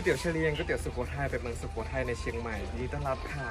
ก๋วยเตี๋ยวเฉลียงก๋วยเตี๋ยวสุโขทัยเป็นเมืองสุโขทัยในเชียงใหม่ยินดีต้อนรับค่ะ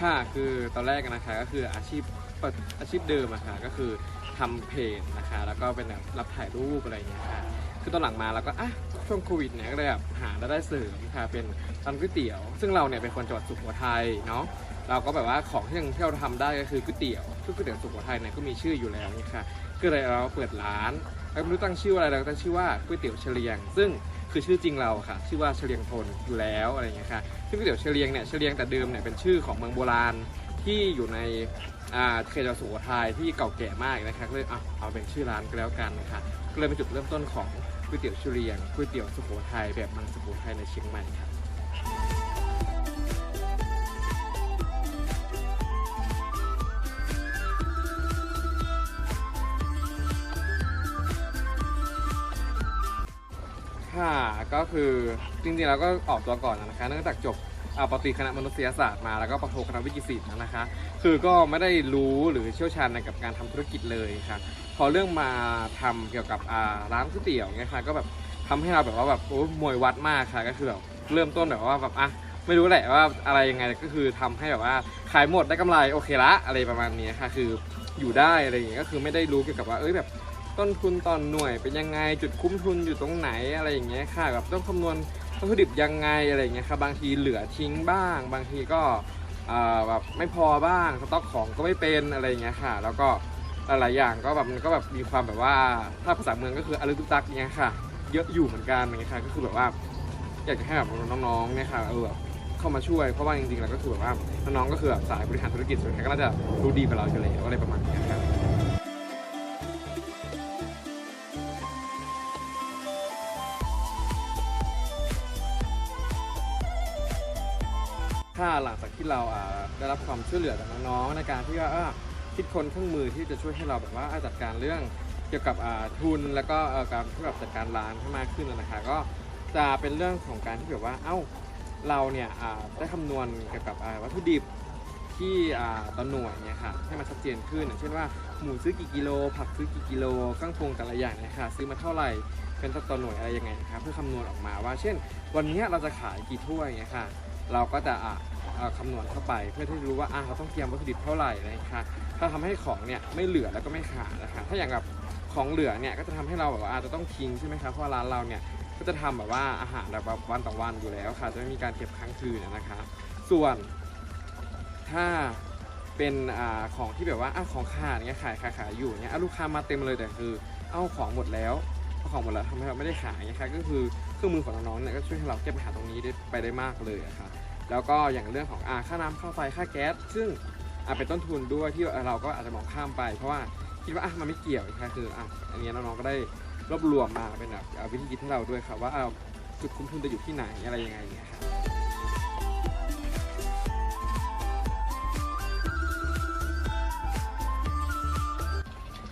ค่ะคือตอนแรกนะคะก็คืออาชีพเปิดอาชีพเดิมอะค่ะก็คือทำเพจนะคะ แล้วก็เป็นแบบรับถ่ายรูปอะไรอย่างเงี้ยค่ะ คือตอนหลังมาเราก็อะช่วงโควิดเนี่ยก็เลยแบบหารายได้เสริมค่ะเป็นร้านก๋วยเตี๋ยว ซึ่งเราเนี่ยเป็นคนจังหวัดสุโขทัยเนาะเราก็แบบว่าของที่ยังที่เราทำได้ก็คือก๋วยเตี๋ยวซึ่งก๋วยเตี๋ยวสุโขทัยเนี่ยก็มีชื่ออยู่แล้วนี่ค่ะก็เลยเราเปิดร้านไม่รู้ตั้งชื่ออะไรเราก็ตั้งชื่อว่าก๋วยเตี๋ยวเฉลียง ซึ่งคือชื่อจริงเราค่ะ ชื่อว่าเฉลียงทนอยู่แล้วอะไรอย่างเงี้ยค่ะซึ่งก๋วยเตี๋ยวเฉลียงเนี่ยเฉลียงแต่เดิมเนี่ยเป็นชื่อของเมืองโบราณที่อยู่ในเขตจังหวัดสุโขทัยที่เก่าแก่มากนะคะก็เลยเอาเป็นชื่อร้านก็แล้วกันนะคะก็เลยเป็นจุดเริ่มต้นของ ก๋วยเตี๋ยวเฉลียงก๋วยเตี๋ยวสุโขทัยแบบมังสุโขทัยในเชียงใหม่ครับค่ะก็คือจริงๆเราก็ออกตัวก่อนนะคะเนื่องจากจบ อ่าปกติคณะมนุษยศาสตร์มา แล้วก็ปโทคณะวิจิตรศิลป์นะคะ คือก็ไม่ได้รู้หรือเชี่ยวชาญในกับการทำธุรกิจเลยค่ะ พอเรื่องมาทำเกี่ยวกับอ่าร้านก๋วยเตี๋ยวเนี่ยค่ะ ก็แบบทำให้เราแบบว่าแบบโอ้มวยวัดมากค่ะ ก็คือแบบเริ่มต้นแบบว่าแบบอะไม่รู้แหละว่าอะไรยังไงก็คือทำให้แบบว่าขายหมดได้กำไรโอเคละอะไรประมาณนี้ค่ะ คืออยู่ได้อะไรอย่างเงี้ยก็คือไม่ได้รู้เกี่ยวกับว่าเอ้ยแบบ ต้นทุนตอนหน่วยเป็นยังไงจุดคุ้มทุนอยู่ตรงไหนอะไรอย่างเงี้ยค่ะแบบต้องคำนวณ วัตถุดิบยังไงอะไรเงี้ยครับบางทีเหลือทิ้งบ้าง บางทีก็แบบไม่พอบ้างสต็อกของก็ไม่เป็นอะไรเงี้ยค่ะ แล้วก็หลายๆอย่างก็แบบมันก็แบบมีความแบบว่าถ้าภาษาเมืองก็คืออลึกตุกตักเงี้ยค่ะ เยอะอยู่เหมือนกันอย่างเงี้ยค่ะก็คือแบบว่าอยากจะให้แบบน้องๆเนี่ยค่ะเออแบบเข้ามาช่วยเพราะว่าจริงๆแล้วก็คือแบบว่าน้องๆก็คือแบบสายบริหารธุรกิจส่วนใหญ่ก็น่าจะรู้ดีกว่าเราอยู่แล้วอะไรประมาณนี้ครับ ถ้าหลังจากที่เราได้รับความช่วยเหลือจากน้องๆในการที่ว่าคิดค้นเครื่องมือที่จะช่วยให้เราแบบว่าจัดการเรื่องเกี่ยวกับทุนแล้วก็การที่แบบจัดการร้านให้มากขึ้นนะคะก็จะเป็นเรื่องของการที่แบบว่าเอ้าเราเนี่ยได้คำนวณเกี่ยวกับวัตถุดิบที่ต่อหน่วยเนี่ยค่ะให้มันชัดเจนขึ้นอย่างเช่นว่าหมูซื้อกี่กิโล ผักซื้อกี่กิโลเครื่องปรุงแต่ละอย่างเนี่ยค่ะซื้อมาเท่าไหร่เป็นต่อหน่วยอะไรยังไงนะครับเพื่อคำนวณออกมาว่า เช่น วันนี้เราจะขายกี่ถ้วยเนี่ยค่ะ เราก็จะอะคำนวณเข้าไปเพื่อที่จะรู้ว่าอะเราต้องเตรียมวัตถุดิบเท่าไหร่นะคะถ้าทำให้ของเนี่ยไม่เหลือแล้วก็ไม่ขาดนะคะถ้าอย่างแบบของเหลือเนี่ยก็จะทำให้เราแบบว่าอาจจะต้องทิ้งใช่ไหมคะเพราะร้านเราเนี่ยก็จะทำแบบว่าอาหารแบบวันต่อวันอยู่แล้วค่ะ จะไม่มีการเก็บค้างคืนนะคะ ส่วนถ้าเป็นอของที่แบบว่าอของขาดเนี่ยขายขายขายอยู่เนี่ยลูกค้ามาเต็มเลยแต่คือ เอาของหมดแล้วเอาของหมดแล้วทำให้เราไม่ได้ขายนะคะก็คือเครื่องมือของน้องๆเนี่ยก็ช่วยให้เราแก้ปัญหาตรงนี้ได้ไปได้มากเลยอะค่ะ แล้วก็อย่างเรื่องของอาค่าน้ำค่าไฟค่าแก๊ส ซึ่งอาจเป็นต้นทุนด้วยที่เราก็อาจจะมองข้ามไป เพราะว่าคิดว่าอะมันไม่เกี่ยวค่คืออะอันนี้น้องๆก็ได้รวบรวมมาเป็นแบบวิธีคิดให้เราด้วยครับว่าอะจุดคุ้มทุนจะอยู่ที่ไหนอะไรยังไงเงี้ยครับ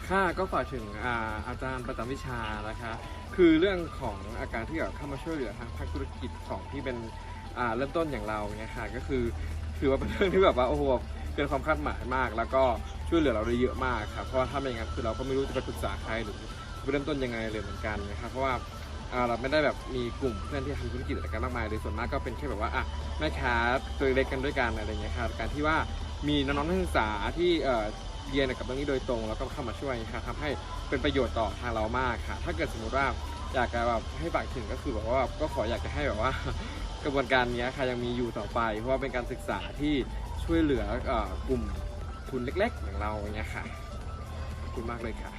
ค่ะก็ฝากถึงอาอาจารย์ประจำวิชานะคะ คือเรื่องของอาการที่แบบเข้ามาช่วยเหลือทางภาคธุรกิจของที่เป็น อ่าเริ่มต้นอย่างเราเนี่ยค่ะก็คือถือว่าเป็นเรื่องที่แบบว่าโอ้โหเกินความคาดหมายมาก แล้วก็ช่วยเหลือเราได้เยอะมากครับเพราะว่าถ้าไม่อย่างนั้นคือเราก็ไม่รู้จะไปปรึกษาใครหรือเริ่มต้นยังไงเลยเหมือนกันนะครับเพราะว่าเราไม่ได้แบบมีกลุ่มเพื่อนที่ทำธุรกิจอะไรกันมากมายเลยส่วนมากก็เป็นแค่แบบว่าอะแม่ค้าตัวเล็กกันด้วยกันอะไรเงี้ยครับการที่ว่ามีน้องๆนักศึกษาที่เรียนกับเรื่องนี้โดยตรง แล้วก็เข้ามาช่วยครับทำให้เป็นประโยชน์ต่อทางเรามากค่ะ ถ้าเกิดสมมติว่า อยากจะแบบให้ฝากถึงก็คือแบบว่าก็ขออยากจะให้แบบว่า กระบวนการนี้ค่ะยังมีอยู่ต่อไป เพราะว่าเป็นการศึกษาที่ช่วยเหลือกลุ่มทุนเล็กๆอย่างเราเนี้ยค่ะขอบคุณมากเลยค่ะ